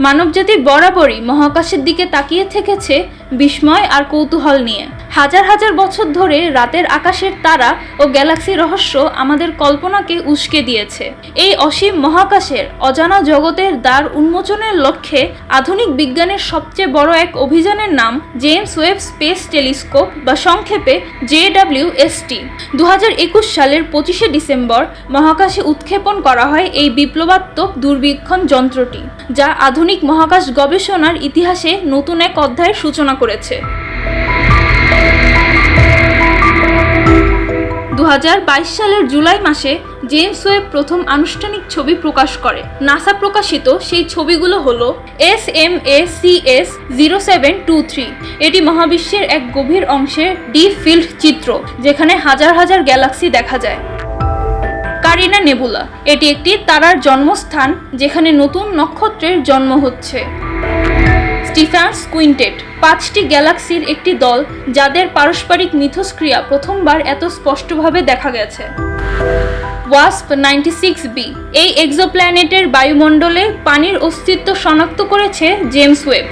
মানবজাতি বরাবরই মহাকাশের দিকে তাকিয়ে থেকেছে বিস্ময় আর কৌতূহল নিয়ে। হাজার হাজার বছর ধরে রাতের আকাশের তারা ও গ্যালাক্সি রহস্য আমাদের কল্পনাকে উস্কে দিয়েছে। এই অসীম মহাকাশের অজানা জগতের দ্বার উন্মোচনের লক্ষ্যে আধুনিক বিজ্ঞানের সবচেয়ে বড় এক অভিযানের নাম জেমস ওয়েব স্পেস টেলিস্কোপ বা সংক্ষেপে জেডাব্লিউ এসটি দু সালের পঁচিশে ডিসেম্বর মহাকাশে উৎক্ষেপণ করা হয় এই বিপ্লবাত্মক দূরবীক্ষণ যন্ত্রটি, যা আধুনিক মহাকাশ গবেষণার ইতিহাসে নতুন এক অধ্যায়ের সূচনা করেছে। সালের জুলাই মাসে জেমস ওয়েব প্রথম আনুষ্ঠানিক ছবি প্রকাশ করে। নাসা প্রকাশিত সেই ছবিগুলো হলো S M A C S zero seven two three. এটি মহাবিশ্বের এক গভীর অংশে ডিপ ফিল্ড চিত্র, যেখানে হাজার হাজার গ্যালাক্সি দেখা যায়। কারিনা নেবুলা, এটি একটি তারার জন্মস্থান, যেখানে নতুন নক্ষত্রের জন্ম হচ্ছে। স্টিফান্স কুইন্টেট। পাঁচটি গ্যালাক্সির একটি দল, যাদের পারস্পরিক মিথস্ক্রিয়া প্রথমবার এত স্পষ্টভাবে দেখা গেছে। ওয়াস্প নাইনটি সিক্স বি, এই এক্সোপ্ল্যানেটের বায়ুমণ্ডলে পানির অস্তিত্ব শনাক্ত করেছে জেমস ওয়েব।